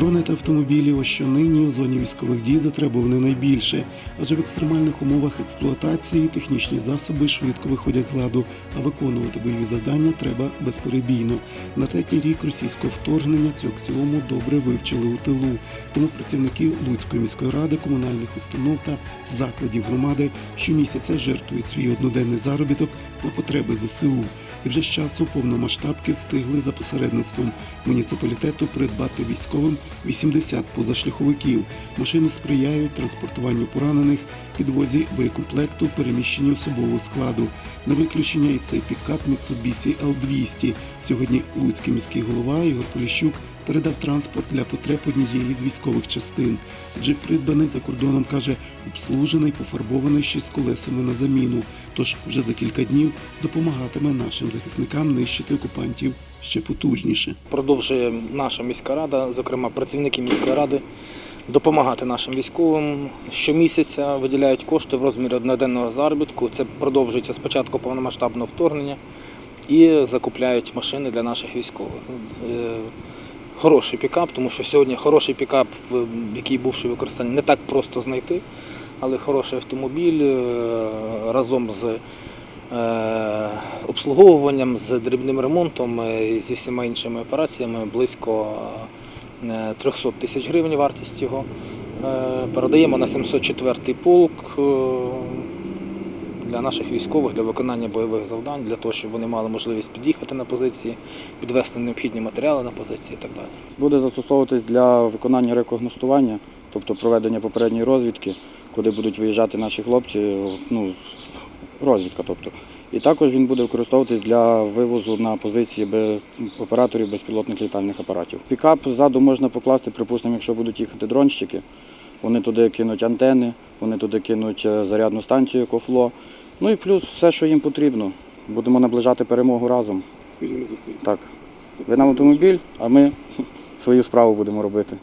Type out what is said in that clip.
Дрони та автомобілі, що нині у зоні військових дій затребувані найбільше, адже в екстремальних умовах експлуатації технічні засоби швидко виходять з ладу, а виконувати бойові завдання треба безперебійно. На третій рік російського вторгнення цю аксіому добре вивчили у тилу. Тому працівники Луцької міської ради, комунальних установ та закладів громади щомісяця жертвують свій одноденний заробіток на потреби ЗСУ. І вже з часу повномасштабки встигли за посередництвом муніципалітету придбати військовим 80 позашляховиків. Машини сприяють транспортуванню поранених, підвозі боєкомплекту, переміщенню особового складу. На виключення і цей пікап Mitsubishi L200. Сьогодні Луцький міський голова Ігор Поліщук передав транспорт для потреб однієї з військових частин. Джип придбаний за кордоном, каже, обслужений, пофарбований ще з колесами на заміну. Тож вже за кілька днів допомагатиме нашим захисникам нищити окупантів ще потужніше. Продовжує наша міська рада, зокрема працівники міської ради, допомагати нашим військовим. Щомісяця виділяють кошти в розмірі одноденного заробітку. Це продовжується з початку повномасштабного вторгнення і закупляють машини для наших військових. Хороший пікап, тому що сьогодні хороший пікап, який бувши в використанні, не так просто знайти, але хороший автомобіль е, разом з е, обслуговуванням, з дрібним ремонтом е, і зі всіма іншими операціями близько е, 300 тисяч гривень вартість його. Передаємо на 704-й полк для наших військових, для виконання бойових завдань, для того, щоб вони мали можливість під'їхати на позиції, підвести необхідні матеріали на позиції і так далі. Буде застосовуватись для виконання рекогностування, тобто проведення попередньої розвідки, куди будуть виїжджати наші хлопці, ну, розвідка. Тобто. І також він буде використовуватись для вивозу на позиції без операторів безпілотних літальних апаратів. Пікап ззаду можна покласти, припустимо, якщо будуть їхати дронщики, вони туди кинуть антени, вони туди кинуть е, зарядну станцію кофло. Ну і плюс все, що їм потрібно. Будемо наближати перемогу разом. Спільними зусиллями. Так. Ви нам автомобіль, а ми свою справу будемо робити.